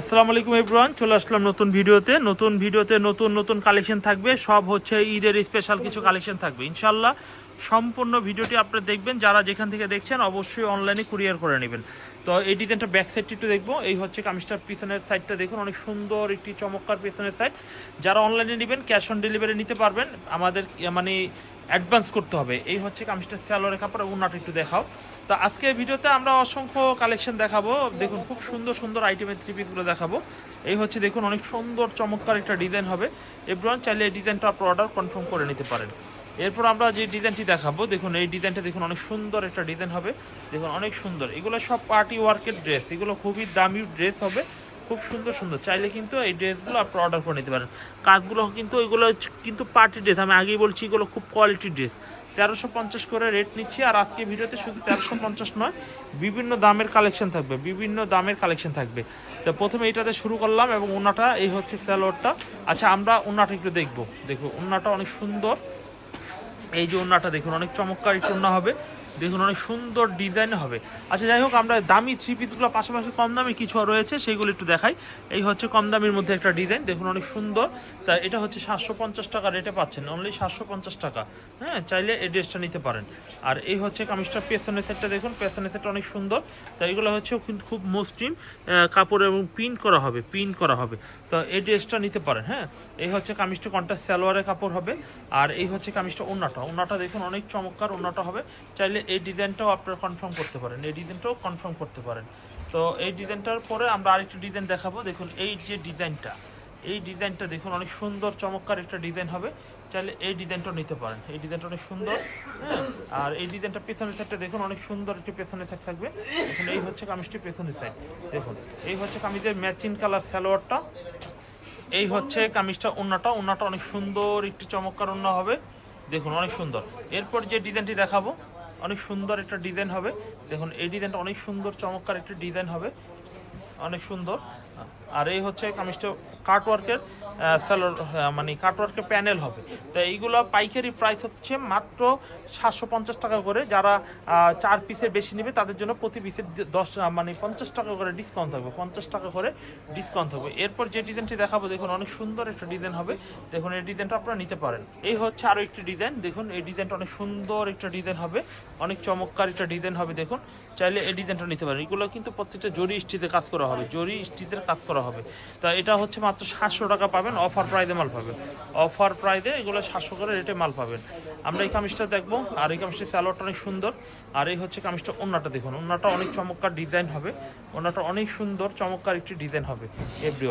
আসসালামু আলাইকুম এভরিওয়ান চলে আসলাম নতুন ভিডিওতে। নতুন ভিডিওতে নতুন নতুন কালেকশন থাকবে। সব হচ্ছে ঈদের স্পেশাল কিছু কালেকশন থাকবে। ইনশাল্লাহ সম্পূর্ণ ভিডিওটি আপনি দেখবেন। যারা যেখান থেকে দেখছেন, অবশ্যই অনলাইনে কুরিয়ার করে নেবেন। তো এই ডিজাইনটা ব্যাক সাইডটি একটু দেখব। এই হচ্ছে কামিজটার পিছনের সাইডটা দেখুন। অনেক সুন্দর একটি চমৎকার পিছনের সাইড যারা অনলাইনে নেবেন ক্যাশ অন ডেলিভারি নিতে পারবেন। আমাদের মানে অ্যাডভান্স করতে হবে। এই হচ্ছে কামিজটা স্যালোয়ারের কাপড় উন্নাটা একটু দেখাও। তো আজকে ভিডিওতে আমরা অসংখ্য কালেকশন দেখাবো। দেখুন, খুব সুন্দর সুন্দর আইটেমের থ্রি পিসগুলো দেখাবো। এই হচ্ছে, দেখুন, অনেক সুন্দর, চমৎকার একটা ডিজাইন হবে। এভরিওয়ান চাইলে এই ডিজাইনটা আপনার অর্ডার কনফার্ম করে নিতে পারেন। এরপর আমরা যে ডিজাইনটি দেখাবো, দেখুন, এই ডিজাইনটা দেখুন, অনেক সুন্দর একটা ডিজাইন হবে। দেখুন, অনেক সুন্দর। এগুলো সব পার্টি ওয়ার্কের ড্রেস এগুলো খুবই দামি ড্রেস হবে। খুব সুন্দর সুন্দর। চাইলে কিন্তু এই ড্রেসগুলো আপনি অর্ডার করে নিতে পারেন। কাজগুলো কিন্তু ওইগুলো কিন্তু পার্টি ড্রেস আমি আগেই বলছি এগুলো খুব কোয়ালিটি ড্রেস তেরোশো পঞ্চাশ করে রেট নিচ্ছি আর আজকে ভিডিওতে শুধু তেরোশো পঞ্চাশ নয়, বিভিন্ন দামের কালেকশন থাকবে, বিভিন্ন দামের কালেকশন থাকবে। তো প্রথমে এটাতে শুরু করলাম এবং ওনাটা এই হচ্ছে স্যালোয়ারটা আচ্ছা আমরা ওনাটা একটু দেখব। দেখো ওনাটা অনেক সুন্দর। এই যে ওড়নাটা দেখুন, অনেক চমৎকার একটু হবে। দেখুন অনেক সুন্দর ডিজাইন হবে। আচ্ছা যাই হোক, আমরা দামি থ্রি পিসগুলো পাশাপাশি কম দামি কিছু রয়েছে সেইগুলো একটু দেখাই। এই হচ্ছে কম দামের মধ্যে একটা ডিজাইন দেখুন অনেক সুন্দর। তা এটা হচ্ছে সাতশো পঞ্চাশ টাকা রেটে পাচ্ছেন অনলি সাতশো পঞ্চাশ টাকা। হ্যাঁ চাইলে এই ড্রেসটা নিতে পারেন। আর এই হচ্ছে কামিজটা, পেছনের সেটটা দেখুন, পেছনের সেটটা অনেক সুন্দর। তা এগুলো হচ্ছে কিন্তু খুব মসৃণ কাপড় এবং প্রিন্ট করা হবে প্রিন্ট করা হবে। তো এই ড্রেসটা নিতে পারেন হ্যাঁ। এই হচ্ছে কামিজটা কন্ট্রাস্ট সালোয়ারের কাপড় হবে। আর এই হচ্ছে কামিজটা ওনাটা ওনাটা দেখুন অনেক চমৎকার ওনাটা হবে। চাইলে এই ডিজাইনটাও আপনারা কনফার্ম করতে পারেন, এই ডিজাইনটাও কনফার্ম করতে পারেন। তো এই ডিজাইনটার পরে আমরা আরেকটি ডিজাইন দেখাবো। দেখুন, এই যে ডিজাইনটা এই ডিজাইনটা দেখুন, অনেক সুন্দর, চমৎকার একটা ডিজাইন হবে। চাইলে এই ডিজাইনটাও নিতে পারেন। এই ডিজাইনটা অনেক সুন্দর হ্যাঁ? আর এই ডিজাইনটা পেছনের সাইডটা দেখুন, অনেক সুন্দর একটি পেছনের সাইড থাকবে। দেখুন, এই হচ্ছে কামিজটি পেছনের সাইড দেখুন, এই হচ্ছে কামিজের ম্যাচিং কালার সালোয়ারটা। এই হচ্ছে কামিজটা ওন্নাটা। ওন্নাটা অনেক সুন্দর, একটি চমৎকার ওন্না হবে। দেখুন, অনেক সুন্দর। এরপর যে ডিজাইনটি দেখাবো অনেক সুন্দর একটা ডিজাইন হবে। দেখুন, এই ডিজাইনটা অনেক সুন্দর, চমৎকার একটা ডিজাইন হবে। অনেক সুন্দর। আর এই হচ্ছে কামিজটা কাটওয়ার্কের স্যালোর মানে কাটওয়ার্কের প্যানেল হবে। তো এইগুলো পাইকারি প্রাইস হচ্ছে মাত্র সাতশো পঞ্চাশ টাকা করে। যারা চার পিসের বেশি নেবে, তাদের জন্য প্রতি পিসের দশ মানে পঞ্চাশ টাকা করে ডিসকাউন্ট থাকবে। পঞ্চাশ টাকা করে ডিসকাউন্ট থাকবে। এরপর যে ডিজাইনটি দেখাবো, দেখুন অনেক সুন্দর একটা ডিজাইন হবে। দেখুন এই ডিজাইনটা আপনারা নিতে পারেন। এই হচ্ছে আরও একটি ডিজাইন দেখুন এই ডিজাইনটা অনেক সুন্দর একটা ডিজাইন হবে। অনেক চমৎকার একটা ডিজাইন হবে, দেখুন। চাইলে এই ডিজাইনটা নিতে পারেন। এগুলো কিন্তু প্রত্যেকটা জরি স্টিতে কাজ করা হবে। জরি স্টিচের কাজ করা হবে। তা এটা হচ্ছে মাত্র সাতশো টাকা পাবেন অফার প্রাইজে মাল পাবেন। অফার প্রাইজে এগুলো সাতশো করে রেটে মাল পাবেন। আমরা এই কামিজটা দেখব, আর এই কামিজটা স্যালোয়ারটা অনেক সুন্দর। আর এই হচ্ছে কামিজটা অন্যটা দেখুন অন্যটা অনেক চমৎকার ডিজাইন হবে। অন্যটা অনেক সুন্দর, চমৎকার একটি ডিজাইন হবে এভরি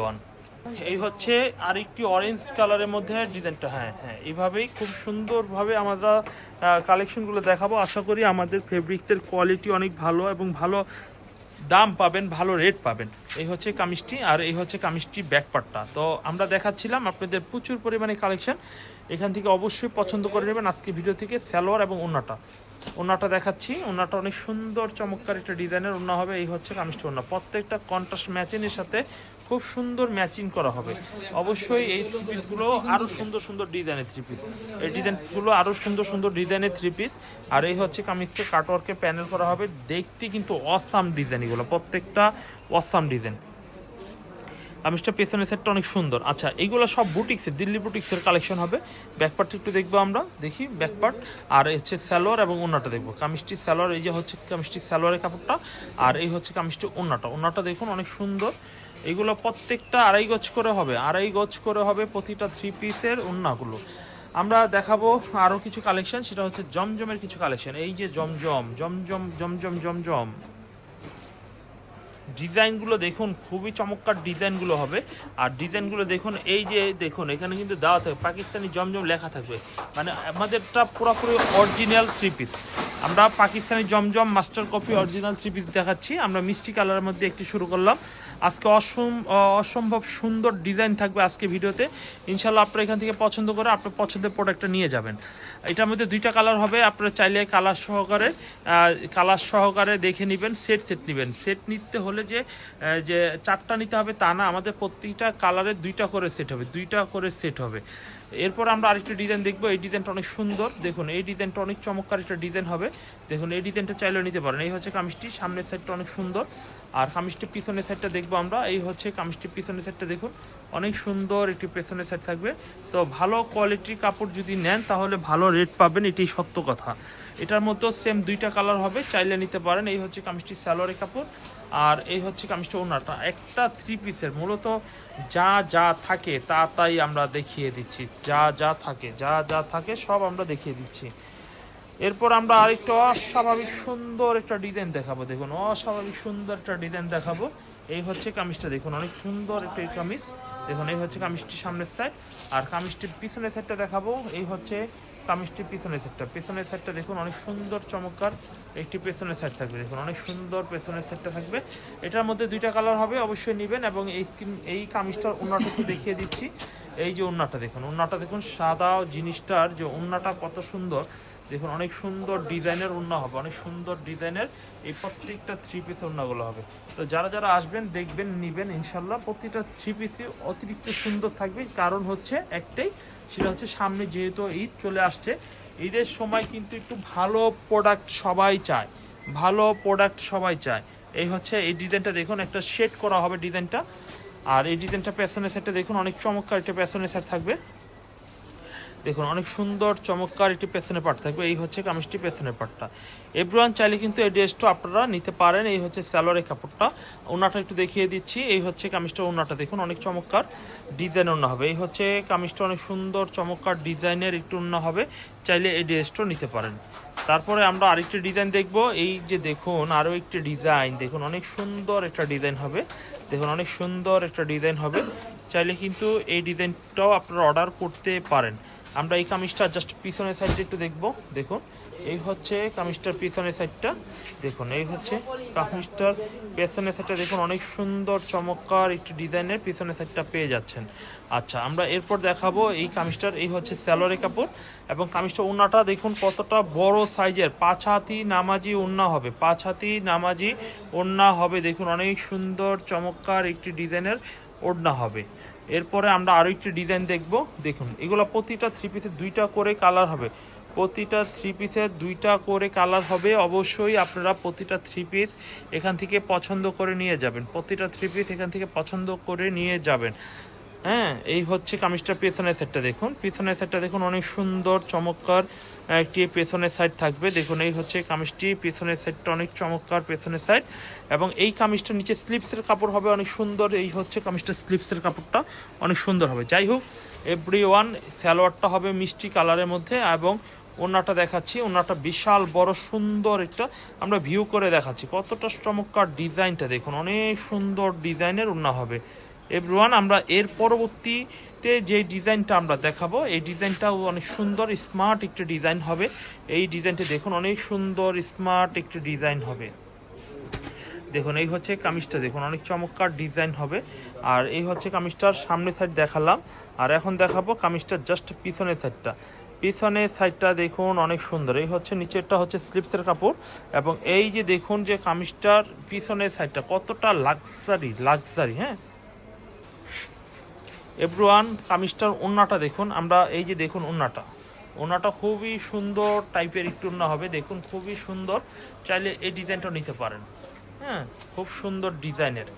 এই হচ্ছে আর একটি অরেঞ্জ কালারের মধ্যে ডিজাইনটা হ্যাঁ হ্যাঁ। এইভাবেই খুব সুন্দরভাবে আমরা কালেকশনগুলো দেখাবো। আশা করি আমাদের ফেব্রিক্সের কোয়ালিটি অনেক ভালো এবং ভালো দাম পাবেন, ভালো রেট পাবেন। এই হচ্ছে কামিজটি আর এই হচ্ছে কামিজটি ব্যাকপার্টটা তো আমরা দেখাচ্ছিলাম আপনাদের প্রচুর পরিমাণে কালেকশন এখান থেকে অবশ্যই পছন্দ করে নেবেন আজকে ভিডিও থেকে স্যালোয়ার এবং ওনাটা ওনাটা দেখাচ্ছি। ওনাটা অনেক সুন্দর, চমৎকার একটা ডিজাইনের ওনা হবে। এই হচ্ছে কামিজটি ওনা প্রত্যেকটা কন্ট্রাস্ট ম্যাচিনের সাথে খুব সুন্দর ম্যাচিং করা হবে। অবশ্যই এই থ্রি পিসগুলো আরও সুন্দর সুন্দর ডিজাইনের থ্রি পিস এই ডিজাইনগুলো আরও সুন্দর সুন্দর ডিজাইনের থ্রি পিস আর এই হচ্ছে কামিজকে কাটওয়ার্কে প্যানেল করা হবে। দেখতে কিন্তু অসাম ডিজাইন এগুলো। প্রত্যেকটা অসাম ডিজাইন কামিজটা পেছনের সেটটা অনেক সুন্দর। আচ্ছা এইগুলো সব বুটিক্সের দিল্লি বুটিক্সের কালেকশন হবে। ব্যাকপার্ট একটু দেখব আমরা। দেখি ব্যাকপার্ট আর হচ্ছে স্যালোয়ার এবং ওনাটা দেখব। কামিজটি স্যালোয়ার এই যে হচ্ছে কামিজটি স্যালোয়ারের কাপড়টা। আর এই হচ্ছে কামিজটি ওনাটা ওনাটা দেখুন, অনেক সুন্দর। এগুলো প্রত্যেকটা আড়াই গজ করে হবে, আড়াই গজ করে হবে প্রতিটা থ্রি পিসের ওন্নাগুলো আমরা দেখাবো আরও কিছু কালেকশন সেটা হচ্ছে জমজমের কিছু কালেকশন এই যে জমজম জমজম জমজম জমজম। ডিজাইনগুলো দেখুন, খুবই চমৎকার ডিজাইনগুলো হবে। আর ডিজাইনগুলো দেখুন, এই যে দেখুন, এখানে কিন্তু দেওয়া থাকবে, পাকিস্তানি জমজম লেখা থাকবে। মানে আমাদেরটা পুরোপুরি অরিজিনাল থ্রি পিস আমরা Pakistani Zamzam master copy original three piece দেখাচ্ছি। আমরা মিষ্টি কালারের মধ্যে একটি শুরু করলাম। আজকে অসম অসম্ভব সুন্দর ডিজাইন থাকবে আজকে ভিডিওতে। ইনশাল্লাহ আপনারা এখান থেকে পছন্দ করে আপনার পছন্দের প্রোডাক্টটা নিয়ে যাবেন। এটার মধ্যে দুইটা কালার হবে, আপনারা চাইলে কালার সহকারে কালার সহকারে দেখে নেবেন, সেট সেট নেবেন। সেট নিতে হলে যে যে চারটা নিতে হবে তা না, আমাদের প্রত্যেকটা কালারের দুইটা করে সেট হবে, দুইটা করে সেট হবে। এরপর আমরা আরেকটা ডিজাইন দেখব। এই ডিজাইনটা অনেক সুন্দর। দেখুন, এই ডিজাইনটা অনেক চমৎকার একটা ডিজাইন হবে। দেখুন, এই ডিজাইনটা চাইলেও নিতে পারেন। এই হচ্ছে কামিজটি, সামনের সাইডটা অনেক সুন্দর। আর কামিজটি পিছনের সাইডটা দেখব আমরা। এই হচ্ছে কামিজটি পিছনের সাইডটা দেখুন। অনেক সুন্দর একটি পেছনের সাইড থাকবে। তো ভালো কোয়ালিটির কাপড় যদি নেন, তাহলে ভালো রেট পাবেন। এটাই সত্য কথা। এটার মধ্যে সেম দুইটা কালার হবে। চাইলে নিতে পারেন। এই হচ্ছে কামিজটি স্যালোয়ারের কাপড়। আর এই হচ্ছে কামিজটা ওনাটা একটা থ্রি পিসের মূলত যা যা থাকে তা তাই আমরা দেখিয়ে দিচ্ছি। যা যা থাকে, যা যা থাকে সব আমরা দেখিয়ে দিচ্ছি। এরপর আমরা আরেকটা অস্বাভাবিক সুন্দর একটা ডিজাইন দেখাবো। দেখুন, অস্বাভাবিক সুন্দর একটা ডিজাইন দেখাবো। এই হচ্ছে কামিজটা। দেখুন, অনেক সুন্দর একটা কামিজ। দেখুন, এই হচ্ছে কামিজটি সামনের সাইড আর কামিজটির পিছনের সাইডটা দেখাবো। এই হচ্ছে কামিজটির পিছনের সাইডটা পেছনের সাইডটা দেখুন, অনেক সুন্দর, চমৎকার একটি পেছনের সাইড থাকবে। দেখুন, অনেক সুন্দর পেছনের সাইডটা থাকবে। এটার মধ্যে দুইটা কালার হবে, অবশ্যই নেবেন এবং এই এই কামিজটার ওনাটা একটু দেখিয়ে দিচ্ছি। এই যে ওন্নাটা দেখুন ওন্নাটা দেখুন, সাদা জিনিসটার যে ওন্নাটা কত সুন্দর। দেখুন, অনেক সুন্দর ডিজাইনের ওন্না হবে, অনেক সুন্দর ডিজাইনের এই প্রত্যেকটা থ্রি পিস ওন্নাগুলো হবে। তো যারা যারা আসবেন, দেখবেন, নিবেন, ইনশাল্লাহ প্রত্যেকটা থ্রি পিসই অতিরিক্ত সুন্দর থাকবে। কারণ হচ্ছে একটাই, সেটা হচ্ছে সামনে যেহেতু ঈদ চলে আসছে, ঈদের সময় কিন্তু একটু ভালো প্রোডাক্ট সবাই চায়। ভালো প্রোডাক্ট সবাই চায়। এই হচ্ছে, এই ডিজাইনটা দেখুন, একটা শেড করা হবে ডিজাইনটা আর এই ডিজাইনটা পেছনের সাইডটা দেখুন, অনেক চমৎকার একটা পেছনের সাইড থাকবে। দেখুন, অনেক সুন্দর, চমৎকার একটি পেছনের পাট থাকবে। এই হচ্ছে কামিজটি পেছনের পাটটা। এভরিওয়ান চাইলে কিন্তু এই ড্রেসটা আপনারা নিতে পারেন। এই হচ্ছে স্যালোয়ারের কাপড়টা। ওনাটা একটু দেখিয়ে দিচ্ছি। এই হচ্ছে কামিজটা ওনাটা। দেখুন, অনেক চমৎকার ডিজাইন ওনা হবে। এই হচ্ছে কামিজটা অনেক সুন্দর, চমৎকার ডিজাইনের একটু ওনা হবে। চাইলে এই ড্রেসটা নিতে পারেন। তারপরে আমরা আরেকটি ডিজাইন দেখব। এই যে দেখুন, আরও একটি ডিজাইন। দেখুন, অনেক সুন্দর একটা ডিজাইন হবে। দেখুন, অনেক সুন্দর একটা ডিজাইন হবে। চাইলে কিন্তু এই ডিজাইনটাও আপনারা অর্ডার করতে পারেন। আমরা এই কামিজটা জাস্ট পিছনের সাইডটা একটু দেখব। দেখুন, এই হচ্ছে কামিজটার পিছনের সাইডটা দেখুন, এই হচ্ছে কামিজটার পেছনের সাইডটা দেখুন, অনেক সুন্দর, চমৎকার একটি ডিজাইনের পিছনের সাইডটা পেয়ে যাচ্ছেন। আচ্ছা আমরা এরপর দেখাবো এই কামিজটার, এই হচ্ছে স্যালোরে কাপড় এবং কামিজটা ওন্নাটা দেখুন কতটা বড় সাইজের। পাঁচ হাতি নামাজি ওন্না হবে, পাঁচ হাতি নামাজি ওন্না হবে। দেখুন, অনেক সুন্দর, চমৎকার একটি ডিজাইনের ওড়না হবে। এরপরে আমরা আরও একটি ডিজাইন দেখব। দেখুন, এগুলো প্রতিটা থ্রি পিসের দুইটা করে কালার হবে। প্রতিটা থ্রি পিসের দুইটা করে কালার হবে। অবশ্যই আপনারা প্রতিটা থ্রি পিস এখান থেকে পছন্দ করে নিয়ে যাবেন। প্রতিটা থ্রি পিস এখান থেকে পছন্দ করে নিয়ে যাবেন। হ্যাঁ এই হচ্ছে কামিজটা পেছনের সেটটা দেখুন। পেছনের সেটটা দেখুন, অনেক সুন্দর, চমৎকার একটি পেছনের সাইড থাকবে। দেখুন, এই হচ্ছে কামিজটি, পেছনের সাইডটা অনেক চমৎকার, পেছনের সাইড এবং এই কামিজটার নিচে স্লিপসের কাপড় হবে, অনেক সুন্দর। এই হচ্ছে কামিজটা স্লিপসের কাপড়টা, অনেক সুন্দর হবে। যাই হোক এভরি ওয়ান সালোয়ারটা হবে মিষ্টি কালারের মধ্যে এবং ওনাটা দেখাচ্ছি। ওনাটা বিশাল, বড়, সুন্দর একটা আমরা ভিউ করে দেখাচ্ছি। কতটা চমৎকার ডিজাইনটা দেখুন, অনেক সুন্দর ডিজাইনের ওনা হবে। এভরিওয়ান আমরা এর পরবর্তীতে যে ডিজাইনটা আমরা দেখাবো, এই ডিজাইনটাও অনেক সুন্দর স্মার্ট একটা ডিজাইন হবে। এই ডিজাইনটা দেখুন, অনেক সুন্দর স্মার্ট একটা ডিজাইন হবে। দেখুন, এই হচ্ছে কামিজটা, দেখুন, অনেক চমৎকার ডিজাইন হবে। আর এই হচ্ছে কামিজটার সামনের সাইড দেখালাম। আর এখন দেখাবো কামিজটার জাস্ট পিছনের সাইডটা পিছনের সাইডটা দেখুন, অনেক সুন্দর। এই হচ্ছে, নিচেরটা হচ্ছে স্লিপসের কাপড়। এবং এই যে দেখুন যে কামিজটার পিছনের সাইডটা কতটা লাক্সারি লাক্সারি হ্যাঁ? এভরিওয়ান কামিজটার ওন্নাটা দেখুন, আমরা এই যে দেখুন ওন্নাটা ওন্নাটা খুবই সুন্দর টাইপের একটু ওন্না হবে, দেখুন খুবই সুন্দর। চাইলে এই ডিজাইনটা নিতে পারেন। হ্যাঁ খুব সুন্দর ডিজাইনের।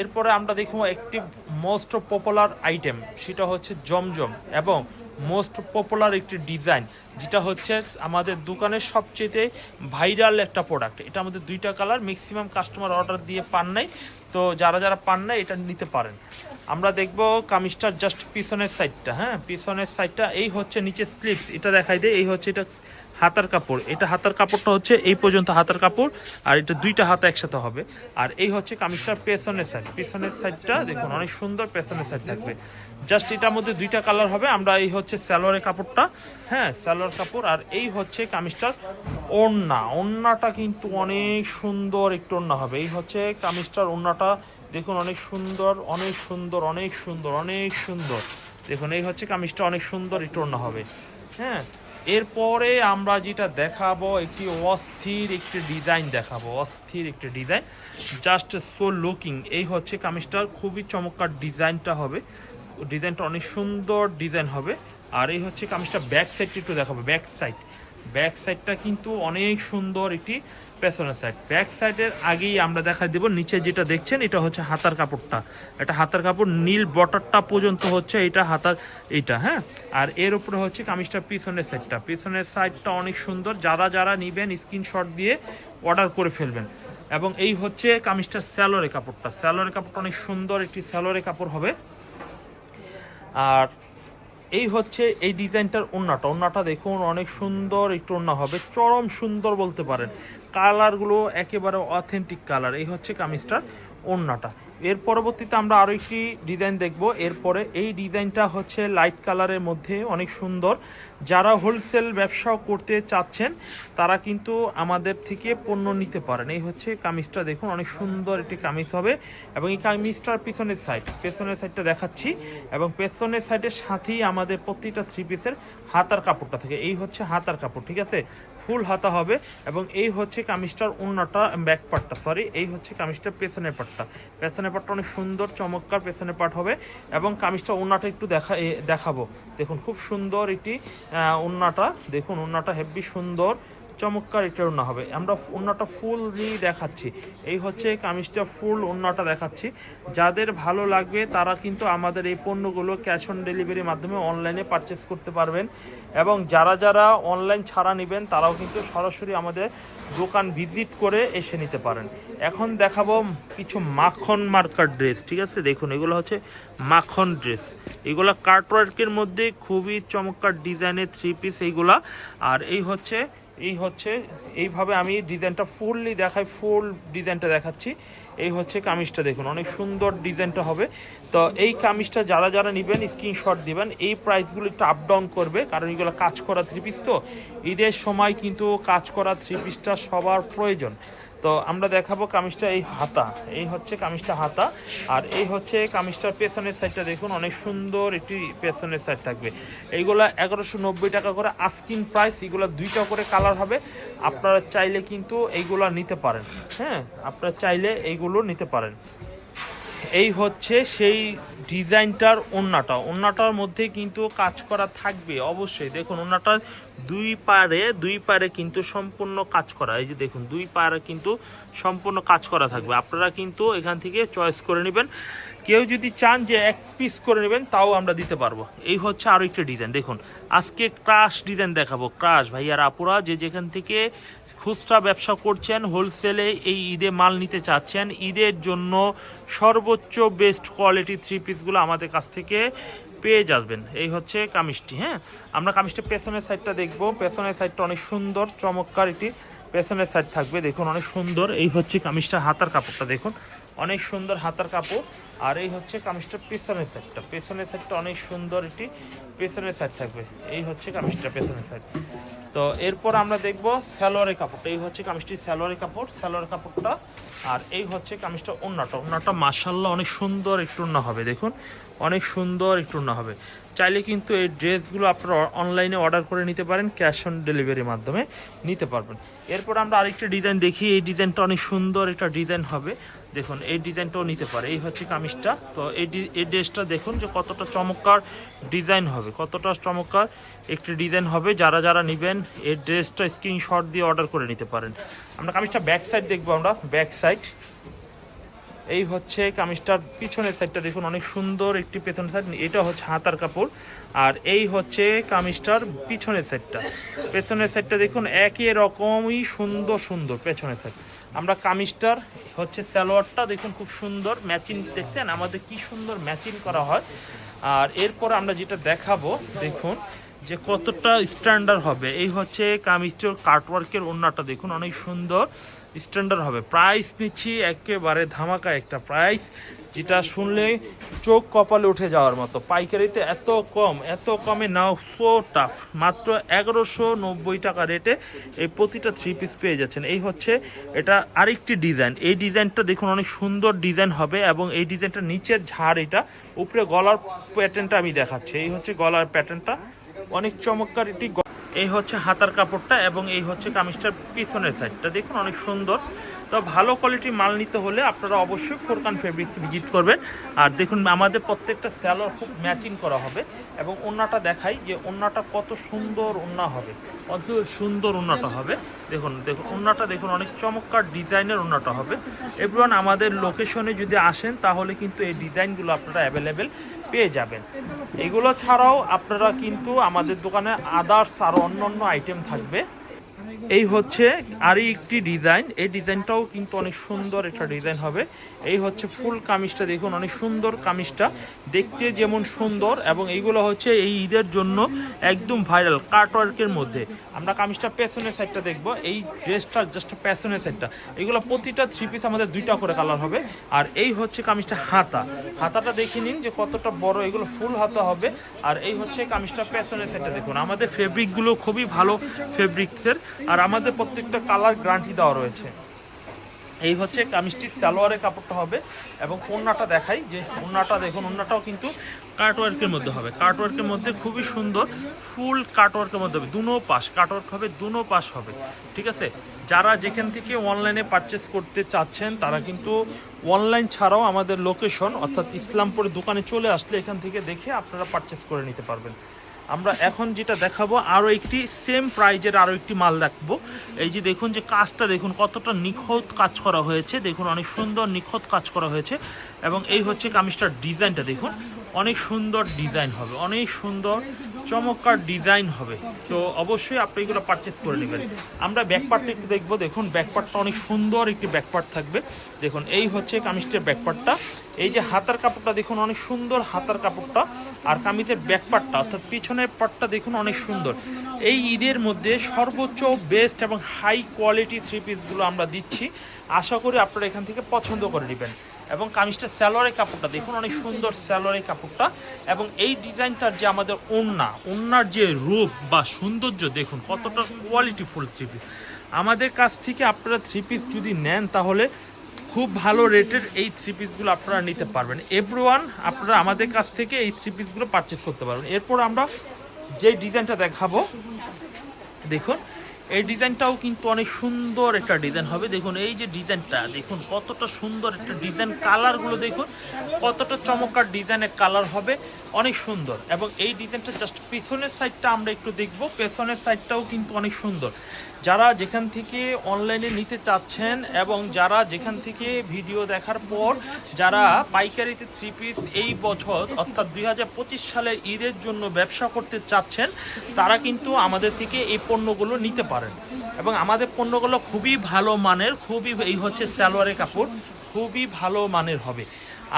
এরপরে আমরা দেখব একটি মোস্ট পপুলার আইটেম সেটা হচ্ছে জমজম এবং মোস্ট পপুলার একটি ডিজাইন যেটা হচ্ছে আমাদের দোকানের সবচেয়ে ভাইরাল একটা প্রোডাক্ট এটা আমাদের দুইটা কালার ম্যাক্সিমাম কাস্টমার অর্ডার দিয়ে পান নাই, তো যারা যারা পান নাই, এটা নিতে পারেন। আমরা দেখব কামিজটার জাস্ট পিছনের সাইডটা হ্যাঁ? পিছনের সাইডটা এই হচ্ছে নিচে স্লিপস এটা দেখাই দেয় এই হচ্ছে এটা হাতার কাপড়। এটা হাতার কাপড়টা হচ্ছে এই পর্যন্ত হাতার কাপড়, আর এটা দুইটা হাতা একসাথে হবে। আর এই হচ্ছে কামিজটার পেছনের সাইড পেছনের সাইডটা দেখুন, অনেক সুন্দর পেছনের সাইড থাকবে। জাস্ট এটার মধ্যে দুইটা কালার হবে, আমরা এই হচ্ছে স্যালোয়ারের কাপড়টা হ্যাঁ স্যালোয়ার কাপড়, আর এই হচ্ছে কামিজটার ওড়না। ওড়নাটা কিন্তু অনেক সুন্দর একটু ওড়না হবে। এই হচ্ছে কামিজটার ওড়নাটা দেখুন, অনেক সুন্দর অনেক সুন্দর অনেক সুন্দর অনেক সুন্দর। দেখুন, এই হচ্ছে কামিজটা, অনেক সুন্দর ওড়না হবে। হ্যাঁ? এরপরে আমরা যেটা দেখাবো, একটি অস্থির একটি ডিজাইন দেখাবো। অস্থির একটি ডিজাইন, জাস্ট সো লুকিং। এই হচ্ছে কামিজটার, খুবই চমৎকার ডিজাইনটা হবে। ডিজাইনটা অনেক সুন্দর ডিজাইন হবে। আর এই হচ্ছে কামিজটা ব্যাক সাইডটা একটু দেখাবো, ব্যাক সাইড। ব্যাক সাইডটা কিন্তু অনেক সুন্দর একটি পেছনের সাইড ব্যাক সাইডের আগেই আমরা দেখা দেব, নিচে যেটা দেখছেন, এটা হচ্ছে হাতার কাপড়টা। এটা হাতার কাপড়, নীল বটারটা পর্যন্ত হচ্ছে এটা হাতার এইটা হ্যাঁ? আর এর উপরে হচ্ছে কামিজটা পিছনের সাইডটা পিছনের সাইডটা অনেক সুন্দর। যারা যারা নিবেন স্ক্রিনশট দিয়ে অর্ডার করে ফেলবেন। এবং এই হচ্ছে কামিজটার স্যালোরে কাপড়টা। স্যালোরে কাপড়টা অনেক সুন্দর একটি স্যালোরে কাপড় হবে। আর এই হচ্ছে এই ডিজাইনটার ওন্নাটা। ওন্নাটা দেখুন, অনেক সুন্দর একটু ওন্না হবে, চরম সুন্দর বলতে পারেন। কালারগুলো একেবারে অথেন্টিক কালার এই হচ্ছে কামিজটার ওন্নাটা। এর পরবর্তীতে আমরা আরও একটি ডিজাইন দেখব। এরপরে এই ডিজাইনটা হচ্ছে লাইট কালারের মধ্যে অনেক সুন্দর। যারা হোলসেল ব্যবসাও করতে চাচ্ছেন, তারা কিন্তু আমাদের থেকে পণ্য নিতে পারেন। এই হচ্ছে কামিজটা। দেখুন, অনেক সুন্দর একটি কামিজ হবে এবং এই কামিজটার পিছনের সাইড পেছনের সাইডটা দেখাচ্ছি এবং পেছনের সাইডের সাথেই আমাদের প্রতিটা থ্রি পিসের হাতার কাপড়টা থাকে। এই হচ্ছে হাতার কাপড়, ঠিক আছে? ফুল হাতা হবে এবং এই হচ্ছে কামিজটার অন্যটা ব্যাক পার্টটা সরি এই হচ্ছে কামিজটার পেছনের পার্টটা পেছনের পার্টটা অনেক সুন্দর, চমৎকার পেছনের পার্ট হবে এবং কামিজটা ওন্নাটা একটু দেখা দেখাবো। দেখুন, খুব সুন্দর একটি আহ, ওন্নাটা দেখুন উন্নাটা হেব্বি সুন্দর। চমৎকার এটা ওন্না হবে। আমরা ওন্নাটা ফুল দিয়ে দেখাচ্ছি। এই হচ্ছে কামিজটা ফুল ওন্নাটা দেখাচ্ছি। যাদের ভালো লাগবে, তারা কিন্তু আমাদের এই পণ্যগুলো ক্যাশ অন ডেলিভারির মাধ্যমে অনলাইনে পারচেস করতে পারবেন। এবং যারা যারা অনলাইন ছাড়া নেবেন, তারাও কিন্তু সরাসরি আমাদের দোকান ভিজিট করে এসে নিতে পারেন। এখন দেখাবো কিছু মাখন মার্কার ড্রেস, ঠিক আছে? দেখুন, এগুলো হচ্ছে মাখন ড্রেস। এগুলো কার্টওয়ার্কের মধ্যে খুবই চমৎকার ডিজাইনের থ্রি পিস এইগুলা। আর এই হচ্ছে এই হচ্ছে, এইভাবে আমি ডিজাইনটা ফুললি দেখাই, ফুল ডিজাইনটা দেখাচ্ছি। এই হচ্ছে কামিজটা দেখুন, অনেক সুন্দর ডিজাইনটা হবে। তো এই কামিজটা যারা যারা নেবেন, স্ক্রিনশট দিবেন। এই প্রাইসগুলো একটু আপ ডাউন করবে, কারণ এগুলো কাজ করা থ্রি পিস তো। ঈদের সময় কিন্তু কাজ করা থ্রি পিসটা সবার প্রয়োজন। তো আমরা দেখাবো কামিজটা এই হাতা। এই হচ্ছে কামিজটা হাতা। আর এই হচ্ছে কামিজটার পেছনের সাইডটা দেখুন, অনেক সুন্দর একটি পেছনের সাইড থাকবে। এইগুলা এগারোশো নব্বই টাকা করে আস্কিন প্রাইস এগুলো দুইটা করে কালার হবে। আপনারা চাইলে কিন্তু এইগুলো নিতে পারেন। হ্যাঁ আপনারা চাইলে এইগুলো নিতে পারেন। এই হচ্ছে সেই ডিজাইনটার ওন্নাটা। ওন্নাটার মধ্যে কিন্তু কাজ করা থাকবে অবশ্যই। দেখুন, ওন্নাটার দুই পারে দুই পারে কিন্তু সম্পূর্ণ কাজ করা। এই যে দেখুন, দুই পারে কিন্তু সম্পূর্ণ কাজ করা থাকবে। আপনারা কিন্তু এখান থেকে চয়েস করে নেবেন। কেউ যদি চান যে এক পিস করে নেবেন, তাও আমরা দিতে পারব। এই হচ্ছে আরও একটা ডিজাইন। দেখুন, আজকে ক্রাশ ডিজাইন দেখাবো। ক্রাশ, ভাইয়ার, আপুরা, যে যেখান থেকে খুচরা ব্যবসা করছেন হোলসেলে এই ঈদে মাল নিতে চাচ্ছেন। ঈদের জন্য সর্বোচ্চ বেস্ট কোয়ালিটি থ্রি পিসগুলো আমাদের কাছ থেকে পেয়ে যাবেন। এই হচ্ছে কামিজটি হ্যাঁ? আমরা কামিজটা পেছনের সাইডটা দেখব। পেছনের সাইডটা অনেক সুন্দর, চমৎকার একটি পেছনের সাইড থাকবে। দেখুন, অনেক সুন্দর। এই হচ্ছে কামিজটা হাতার কাপড়টা, দেখুন। অনেক সুন্দর হাতার কাপড়। আর এই হচ্ছে কামিজটা পেছনের সাইডটা পেছনের সাইডটা অনেক সুন্দর একটি পেছনের সাইড থাকবে। এই হচ্ছে কামিজটা পেছনের সাইড তো এরপর আমরা দেখব স্যালোয়ারের কাপড়টা। এই হচ্ছে কামিজটি স্যালোয়ারের কাপড়, স্যালোয়ারের কাপড়টা। আর এই হচ্ছে কামিজটা ওন্নাটা। ওন্নাটা মাসাল্লাহ অনেক সুন্দর একটু ওন্না হবে, দেখুন। অনেক সুন্দর একটু ওন্না হবে। চাইলে কিন্তু এই ড্রেসগুলো আপনারা অনলাইনে অর্ডার করে নিতে পারেন, ক্যাশ অন ডেলিভারির মাধ্যমে নিতে পারবেন। এরপর আমরা আরেকটা ডিজাইন দেখি। এই ডিজাইনটা অনেক সুন্দর একটা ডিজাইন হবে। দেখুন, এই ডিজাইনটাও নিতে পারে, এই হচ্ছে কামিজটা। তো এই এই ড্রেসটা দেখুন যে কতটা চমৎকার ডিজাইন হবে, কতটা চমৎকার একটি ডিজাইন হবে। যারা যারা নেবেন, এই ড্রেসটা স্ক্রিনশট দিয়ে অর্ডার করে নিতে পারেন। আমরা কামিজটা ব্যাক সাইড দেখব আমরা ব্যাক সাইড এই হচ্ছে কামিজটার পিছনের সাইডটা দেখুন, অনেক সুন্দর একটি পেছনের সাইড এটা হচ্ছে হাতার কাপড়, আর এই হচ্ছে কামিজটার পিছনের সাইডটা পেছনের সাইডটা দেখুন, একই রকমই সুন্দর সুন্দর পেছনের সাইড আমরা কামিস্টার হচ্ছে সালোয়ারটা দেখুন খুব সুন্দর ম্যাচিং দেখতেন আমাদের কি সুন্দর ম্যাচিং করা হয়। আর এরপর আমরা যেটা দেখাবো, দেখুন যে কতটা স্ট্যান্ডার্ড হবে। এই হচ্ছে কামিজটির কাটওয়ার্কের ওড়নাটা দেখুন, অনেক সুন্দর স্ট্যান্ডার্ড হবে। প্রাইস নিচ্ছি একেবারে ধামাকা একটা প্রাইস যেটা শুনলে চোখ কপালে উঠে যাওয়ার মতো। পাইকারিতে এত কম, এত কমে নাও সো টাফ মাত্র এগারোশো নব্বই টাকা রেটে এই প্রতিটা থ্রি পিস পেয়ে যাচ্ছেন। এই হচ্ছে এটা আরেকটি ডিজাইন এই ডিজাইনটা দেখুন, অনেক সুন্দর ডিজাইন হবে এবং এই ডিজাইনটা নিচের ঝাড় এটা, উপরে গলার প্যাটার্নটা আমি দেখাচ্ছি। এই হচ্ছে গলার প্যাটার্নটা অনেক চমৎকার একটি গ- এই হচ্ছে হাতার কাপড়টা এবং এই হচ্ছে কামিজটার পিছনের সাইডটা দেখুন, অনেক সুন্দর। তো ভালো কোয়ালিটির মাল নিতে হলে আপনারা অবশ্যই ফোরকান ফেব্রিক্স ভিজিট করবেন। আর দেখুন, আমাদের প্রত্যেকটা স্যালোর খুব ম্যাচিং করা হবে এবং ওন্নাটা দেখাই যে ওন্নাটা কত সুন্দর ওন্না হবে। কত সুন্দর ওন্নাটা হবে। দেখুন দেখুন, ওন্নাটা দেখুন, অনেক চমৎকার ডিজাইনের ওন্নাটা হবে। এভরিওয়ান, আমাদের লোকেশনে যদি আসেন, তাহলে কিন্তু এই ডিজাইনগুলো আপনারা অ্যাভেলেবেল পেয়ে যাবেন। এগুলো ছাড়াও আপনারা কিন্তু আমাদের দোকানে আদার্স আরও অন্য অন্য আইটেম থাকবে। এই হচ্ছে আরই একটি ডিজাইন। এই ডিজাইনটাও কিন্তু অনেক সুন্দর একটা ডিজাইন হবে। এই হচ্ছে ফুল কামিজটা, দেখুন অনেক সুন্দর কামিজটা। দেখতে যেমন সুন্দর এবং এইগুলো হচ্ছে এই ঈদের জন্য একদম ভাইরাল কাটওয়ার্কের মধ্যে। আমরা কামিজটা পেছনের সাইডটা দেখব। এই ড্রেসটা জাস্ট পেছনের সাইডটা এগুলো প্রতিটা থ্রি পিস আমাদের দুইটা করে কালার হবে। আর এই হচ্ছে কামিজটা হাতা। হাতাটা দেখে নিন যে কতটা বড়, এগুলো ফুল হাতা হবে। আর এই হচ্ছে কামিজটা পেছনের সাইডটা দেখুন। আমাদের ফেব্রিকগুলো খুবই ভালো ফেব্রিক্সের আর আমাদের প্রত্যেকটা কালার গ্যারান্টি দেওয়া রয়েছে। এই হচ্ছে কামিজটি সালোয়ারের কাপড়টা হবে এবং ওন্নাটা দেখাই যে ওন্নাটা দেখুন ওন্নাটাও কিন্তু কাটওয়ার্কের মধ্যে হবে। কাটওয়ার্কের মধ্যে খুবই সুন্দর ফুল কাটওয়ার্কের মধ্যে হবে। দুনো পাশ কাটওয়ার্ক হবে, দুনো পাশ হবে, ঠিক আছে? যারা যেখান থেকে অনলাইনে পারচেস করতে চাচ্ছেন, তারা কিন্তু অনলাইন ছাড়াও আমাদের লোকেশন অর্থাৎ ইসলামপুরের দোকানে চলে আসলে এখান থেকে দেখে আপনারা পারচেস করে নিতে পারবেন। আমরা এখন যেটা দেখাবো আরও একটি সেম প্রাইজের আরও একটি মাল দেখব। এই যে দেখুন যে কাজটা, দেখুন কতটা নিখুঁত কাজ করা হয়েছে। দেখুন অনেক সুন্দর নিখুঁত কাজ করা হয়েছে। এবং এই হচ্ছে কামিজটার ডিজাইনটা দেখুন, অনেক সুন্দর ডিজাইন হবে, অনেক সুন্দর চমৎকার ডিজাইন হবে। তো অবশ্যই আপনি এগুলো পারচেস করে নেবেন। আমরা ব্যাকপার্টটা একটু দেখব। দেখুন ব্যাকপার্টটা অনেক সুন্দর একটি ব্যাকপার্ট থাকবে। দেখুন, এই হচ্ছে কামিজটার ব্যাকপার্টটা এই যে হাতার কাপড়টা, দেখুন, অনেক সুন্দর হাতার কাপড়টা। আর কামিজের ব্যাকপার্টটা অর্থাৎ পিছনের পার্টটা দেখুন, অনেক সুন্দর। এই ঈদের মধ্যে সর্বোচ্চ বেস্ট এবং হাই কোয়ালিটি থ্রি পিসগুলো আমরা দিচ্ছি। আশা করি আপনারা এখান থেকে পছন্দ করে নেবেন। এবং কামিজটা স্যালোয়ারের কাপড়টা, দেখুন অনেক সুন্দর স্যালোয়ারের কাপড়টা, এবং এই ডিজাইনটার যে আমাদের ওন্না ওন্নার যে রূপ বা সৌন্দর্য, দেখুন কতটা কোয়ালিটিফুল থ্রি পিস আমাদের কাছ থেকে আপনারা থ্রি পিস যদি নেন, তাহলে খুব ভালো রেটের এই থ্রি পিসগুলো আপনারা নিতে পারবেন। এভরিওয়ান আপনারা আমাদের কাছ থেকে এই থ্রি পিসগুলো পারচেস করতে পারবেন। এরপর আমরা যে ডিজাইনটা দেখাবো, দেখুন এই ডিজাইনটাও কিন্তু অনেক সুন্দর একটা ডিজাইন হবে। দেখুন, এই যে ডিজাইনটা, দেখুন কতটা সুন্দর একটা ডিজাইন। কালারগুলো দেখুন, কতটা চমৎকার ডিজাইনের কালার হবে। অনেক সুন্দর। এবং এই ডিজাইনটা জাস্ট পেছনের সাইডটা আমরা একটু দেখব। পেছনের সাইডটাও কিন্তু অনেক সুন্দর। যারা যেখান থেকে অনলাইনে নিতে চাচ্ছেন এবং যারা যেখান থেকে ভিডিও দেখার পর যারা পাইকারিতে থ্রি পিস এই বছর, অর্থাৎ দুই সালের ঈদের জন্য ব্যবসা করতে চাচ্ছেন, তারা কিন্তু আমাদের থেকে এই পণ্যগুলো নিতে পারেন। এবং আমাদের পণ্যগুলো খুবই ভালো মানের, খুবই এই হচ্ছে সালোয়ারের কাপড়, খুবই ভালো মানের হবে।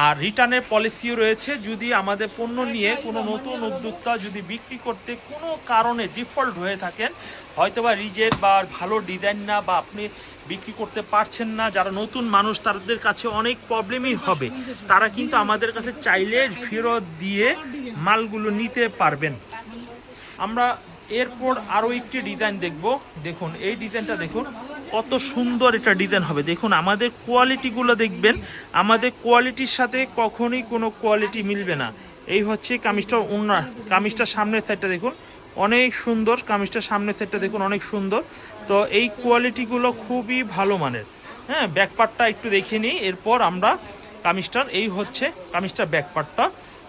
আর রিটার্নের পলিসিও রয়েছে, যদি আমাদের পণ্য নিয়ে কোনো নতুন উদ্যোক্তা যদি বিক্রি করতে কোনো কারণে ডিফল্ট হয়ে থাকেন, হয়তোবা রিজেক্ট বা ভালো ডিজাইন না বা আপনি বিক্রি করতে পারছেন না, যারা নতুন মানুষ, তাদের কাছে অনেক প্রবলেমই হবে। তারা কিন্তু আমাদের কাছে চাইলে ফেরত দিয়ে মালগুলো নিতে পারবেন। আমরা এরপর আরও একটি ডিজাইন দেখব। দেখুন, এই ডিজাইনটা দেখুন। কত সুন্দর এটা ডিজাইন হবে। দেখুন, আমাদের কোয়ালিটিগুলো দেখবেন, আমাদের কোয়ালিটির সাথে কখনোই কোনো কোয়ালিটি মিলবে না। এই হচ্ছে কামিজটার উন্না, কামিজটার সামনের সাইডটা দেখুন, অনেক সুন্দর কামিজটার সামনের সাইডটা দেখুন, অনেক সুন্দর। তো এই কোয়ালিটিগুলো খুবই ভালো মানের। হ্যাঁ ব্যাকপার্টটা একটু দেখে নিই, এরপর আমরা কামিজটার, এই হচ্ছে কামিজটার ব্যাকপার্টটা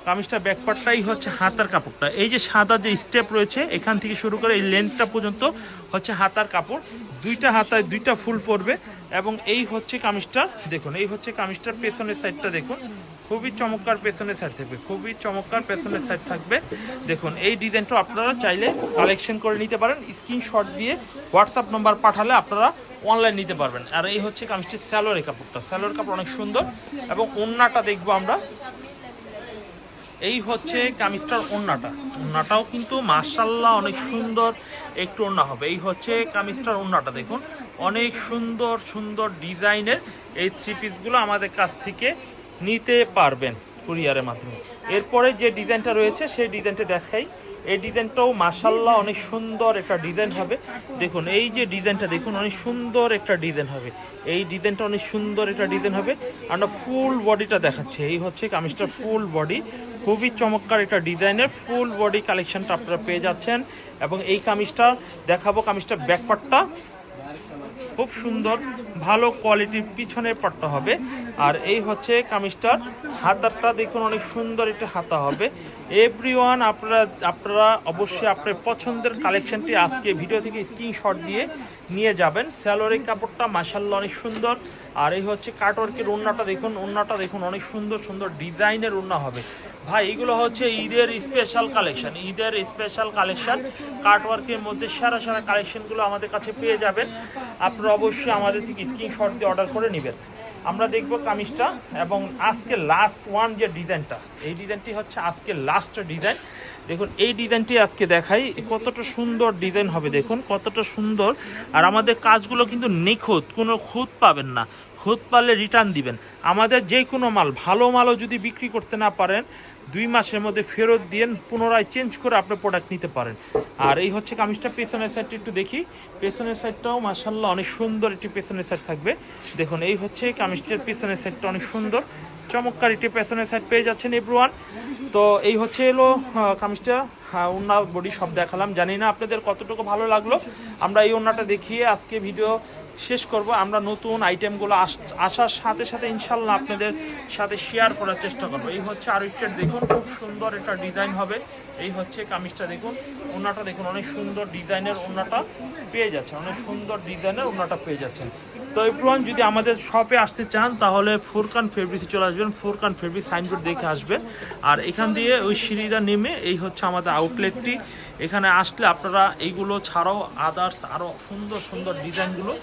কামিজটা ব্যাকপার্টটাই হচ্ছে হাতার কাপড়টা। এই যে সাদা যে স্টেপ রয়েছে, এখান থেকে শুরু করে এই লেন্থটা পর্যন্ত হচ্ছে হাতার কাপড়। দুইটা হাতায় দুইটা ফুল পড়বে এবং এই হচ্ছে কামিজটা, দেখুন, এই হচ্ছে কামিজটার পেছনের সাইডটা দেখুন। খুবই চমৎকার পেছনের সাইড থাকবে, খুবই চমৎকার পেছনের সাইড থাকবে। দেখুন, এই ডিজাইনটা আপনারা চাইলে কালেকশন করে নিতে পারেন। স্ক্রিনশট দিয়ে হোয়াটসঅ্যাপ নাম্বার পাঠালে আপনারা অনলাইন নিতে পারবেন। আর এই হচ্ছে কামিজটির স্যালোয়ারের কাপড়টা। স্যালোয়ার কাপড় অনেক সুন্দর এবং ওন্নাটা দেখব আমরা। এই হচ্ছে কামিজটার ওন্নাটা। ওন্নাটাও কিন্তু মার্শাল্লাহ অনেক সুন্দর একটু ওন্না হবে। এই হচ্ছে কামিজটার ওন্নাটা, দেখুন। অনেক সুন্দর সুন্দর ডিজাইনের এই থ্রি পিসগুলো আমাদের কাছ থেকে নিতে পারবেন কুরিয়ারের মাধ্যমে। এরপরে যে ডিজাইনটা রয়েছে, সেই ডিজাইনটা দেখাই। এই ডিজাইনটাও মাসাল্লাহ অনেক সুন্দর একটা ডিজাইন হবে। দেখুন, এই যে ডিজাইনটা দেখুন, অনেক সুন্দর একটা ডিজাইন হবে। এই ডিজাইনটা অনেক সুন্দর একটা ডিজাইন হবে। আমরা ফুল বডিটা দেখাচ্ছি। এই হচ্ছে কামিজটা ফুল বডি। খুবই চমৎকার একটা ডিজাইনের ফুল বডি কালেকশনটা আপনারা পেয়ে যাচ্ছেন। এবং এই কামিজটা দেখাবো কামিজটার ব্যাকপার্টটা খুব সুন্দর, ভালো কোয়ালিটির পিছনের পাটটা হবে। আর এই হচ্ছে কামিজটার হাতারটা দেখুন অনেক সুন্দর একটা হাতা হবে। এভরিওয়ান আপনারা আপনারা অবশ্যই আপনার পছন্দের কালেকশনটি আজকে ভিডিও থেকে স্ক্রিনশট দিয়ে নিয়ে যাবেন। স্যালোরের কাপড়টা মাসাল্লাহ অনেক সুন্দর। আর এই হচ্ছে কাটওয়ার্কের ওড়নাটা দেখুন ওড়নাটা দেখুন অনেক সুন্দর সুন্দর ডিজাইনের ওড়না হবে। ভাই, এগুলো হচ্ছে ঈদের স্পেশাল কালেকশন ঈদের স্পেশাল কালেকশন কাটওয়ার্কের মধ্যে সারা সারা কালেকশনগুলো আমাদের কাছে পেয়ে যাবেন। আপনারা অবশ্যই আমাদের থেকে স্ক্রিনশট দিয়ে অর্ডার করে নেবেন। আমরা দেখব কামিজটা এবং আজকে লাস্ট ওয়ান যে ডিজাইনটা এই ডিজাইনটি হচ্ছে আজকে লাস্ট ডিজাইন দেখুন, এই ডিজাইনটি আজকে দেখাই, কতটা সুন্দর ডিজাইন হবে, দেখুন, কতটা সুন্দর। আর আমাদের কাজগুলো কিন্তু নিখুঁত, কোনো খুঁত পাবেন না। খুঁত পারলে রিটার্ন দিবেন। আমাদের যে কোনো মাল, ভালো মালও যদি বিক্রি করতে না পারেন দুই মাসের মধ্যে ফেরত দিয়ে পুনরায় চেঞ্জ করে আপনি প্রোডাক্ট নিতে পারেন। আর এই হচ্ছে কামিজটা পেছনের সাইডটা একটু দেখি। পেছনের সাইডটাও মাসাল্লাহ অনেক সুন্দর একটি পেছনের সাইড থাকবে। দেখুন এই হচ্ছে কামিজটার পেছনের সাইডটা অনেক সুন্দর। চমৎকার একটি পেছনের সাইড পেয়ে যাচ্ছেন এভরিওয়ান তো এই হচ্ছে এলো কামিজটা। হ্যাঁ, ওড়না বডি সব দেখালাম। জানি না আপনাদের কতটুকু ভালো লাগল। আমরা এই ওড়নাটা দেখিয়ে আজকে ভিডিও শেষ করব। আমরা নতুন আইটেমগুলো আসার সাথে সাথে ইনশাল্লাহ আপনাদের সাথে শেয়ার করার চেষ্টা করব। এই হচ্ছে আরও একটা দেখুন, খুব সুন্দর একটা ডিজাইন হবে। এই হচ্ছে কামিজটা দেখুন ওনাটা দেখুন, অনেক সুন্দর ডিজাইনের ওনাটা পেয়ে যাচ্ছে অনেক সুন্দর ডিজাইনের ওনাটা পেয়ে যাচ্ছেন। তো এভরিওয়ান, যদি আমাদের শপে আসতে চান, তাহলে ফুরকান ফেব্রিক্সে চলে আসবেন ফুরকান ফেব্রিক সাইনবোর্ড দেখে আসবেন। আর এখান দিয়ে ওই সিঁড়িটা নেমে, এই হচ্ছে আমাদের আউটলেটটি এখানে আসলে আপনারা এইগুলো ছাড়াও আদার্স আরও সুন্দর সুন্দর ডিজাইনগুলো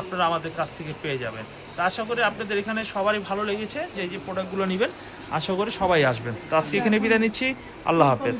আপনারা আমাদের কাছ থেকে পেয়ে যাবেন। তো আশা করি আপনাদের এখানে সবারই ভালো লেগেছে যে যে প্রোডাক্টগুলো নেবেন। আশা করি সবাই আসবেন। তো আজকে এখানে বিদায় নিচ্ছি। আল্লাহ হাফেজ।